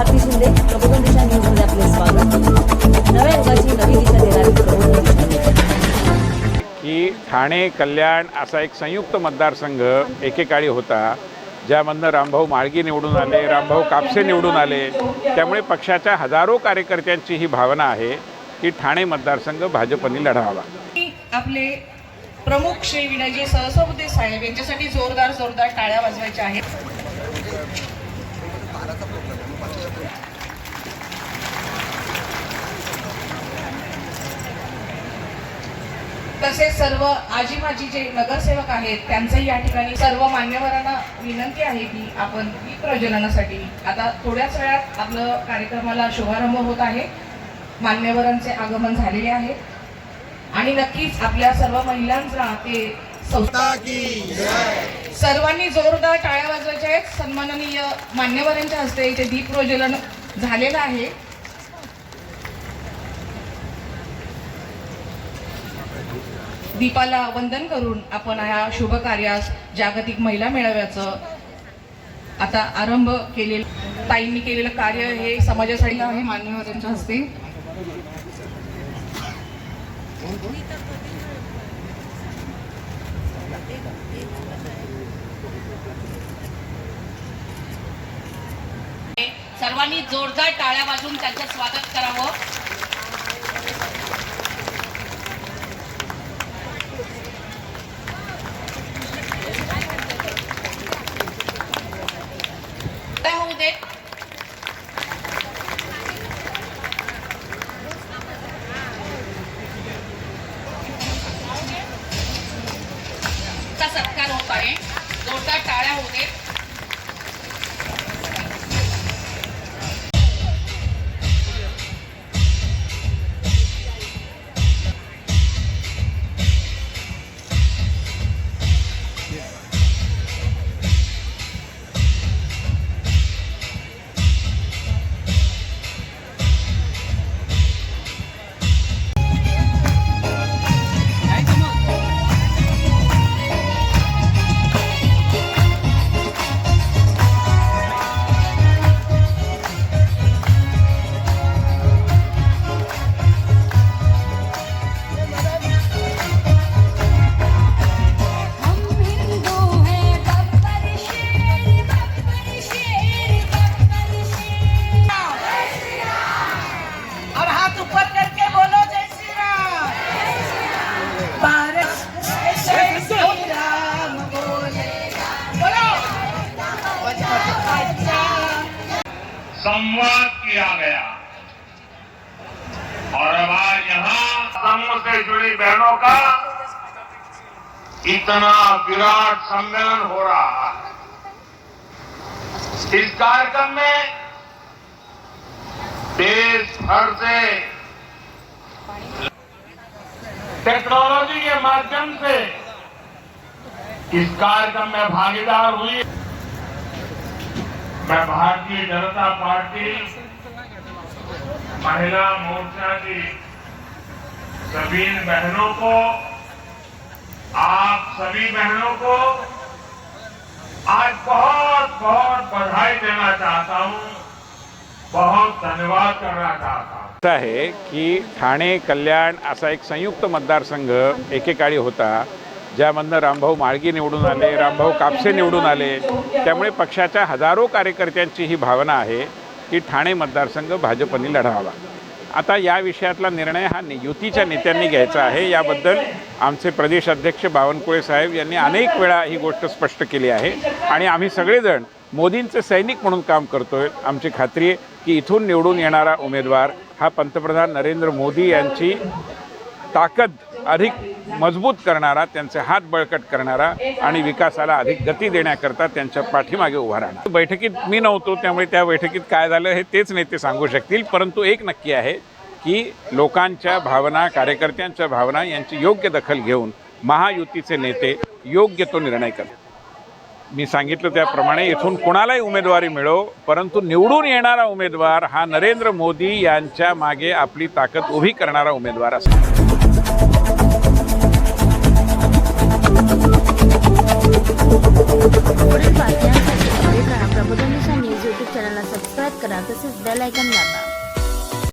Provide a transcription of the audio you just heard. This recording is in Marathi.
भारती शिंदे प्रबोधन दिशा न्यूजमध्ये आपले स्वागत. नव्या युगाची नवी दिशा देणारी प्रबोधन दिशा की ठाणे कल्याण असा एक संयुक्त मतदारसंघ एकेकाळी होता ज्यामधनं रामभाऊ माळगी निवडून आले रामभाऊ कापसे निवडून आले. त्यामुळे पक्षाच्या हजारो कार्यकर्त्यांची ही भावना आहे की ठाणे मतदारसंघ भाजपने लढावा. आपले प्रमुख श्री विनयजी सहसभापती साहेब यांच्यासाठी जोरदार जोरदार टाळ्या वाजवायच्या आहेत. तसेच सर्व आजी माजी जे नगरसेवक आहेत त्यांचंही या ठिकाणी सर्व मान्यवरांना विनंती आहे की आपण ही प्रजननासाठी आता थोड्याच वेळात आपलं कार्यक्रमाला शुभारंभ होत आहे. मान्यवरांचे आगमन झालेले आहे. आणि नक्कीच आपल्या सर्व महिलांचा ते संस्था सर्वांनी जोरदार टाळ्या वाजवायच्या आहेत. सन्माननीय मान्यवरांच्या हस्ते इथे दीप प्रज्वलन झालेलं आहे. दीपाला वंदन करून आपण ह्या शुभ कार्यास जागतिक महिला मेळाव्याचं आता आरंभ केलेलं ताईंनी केलेलं कार्य हे समाजासाठी आहे मान्यवरांच्या हस्ते. सर्वांनी जोरदार टाळ्या वाजून त्यांचं स्वागत करावं. काय का सत्कार होत आहे. जोरदार टाळ्या होऊ संवाद किया गया। और अब आज यहाँ समूह से जुड़ी बहनों का इतना विराट सम्मेलन हो रहा है। इस कार्यक्रम में देश भर से टेक्नोलॉजी के माध्यम से इस कार्यक्रम में भागीदार हुई। मैं भारतीय जनता पार्टी महिला मोर्चा की सभी बहनों को, आप सभी बहनों को आज बहुत बहुत बधाई देना चाहता हूँ। बहुत धन्यवाद करना चाहता हूँ। असं आहे की ठाणे कल्याण असा एक संयुक्त मतदारसंघ एकेकाळी होता. ज्यामधनं रामभाऊ माळगी निवडून आले रामभाऊ कापसे निवडून आले त्यामुळे पक्षाच्या हजारो कार्यकर्त्यांची ही भावना आहे की ठाणे मतदारसंघ भाजपने लढावा. आता या विषयातला निर्णय हा युतीच्या नेत्यांनी घ्यायचा आहे. याबद्दल आमचे प्रदेश अध्यक्ष बावनकुळे साहेब यांनी अनेक वेळा ही गोष्ट स्पष्ट केली आहे. आणि आम्ही सगळेजण मोदींचे सैनिक म्हणून काम करतोय. आमची खात्री आहे की इथून निवडून येणारा उमेदवार हा पंतप्रधान नरेंद्र मोदी यांची ताकद अधिक मजबूत करणारा त्यांचे हात बळकट करणारा आणि विकासाला अधिक गती देण्याकरता त्यांच्या पाठीमागे उभा राहणार. बैठकीत मी नव्हतो त्यामुळे त्या बैठकीत काय झालं हे तेच नेते सांगू शकतील. परंतु एक नक्की आहे की लोकांच्या भावना कार्यकर्त्यांच्या भावना यांची योग्य दखल घेऊन महायुतीचे नेते योग्य तो निर्णय करतात मी सांगितलं त्याप्रमाणे इथून कुणालाही उमेदवारी मिळो परंतु निवडून येणारा उमेदवार हा नरेंद्र मोदी यांच्या मागे आपली ताकद उभी करणारा उमेदवार असतो पुढील बातम्यांसाठी अपडेट राहा प्रबोधन न्यूज यूट्यूब चॅनलला सबस्क्राईब करा. तसेच बेल आयकन दाबा.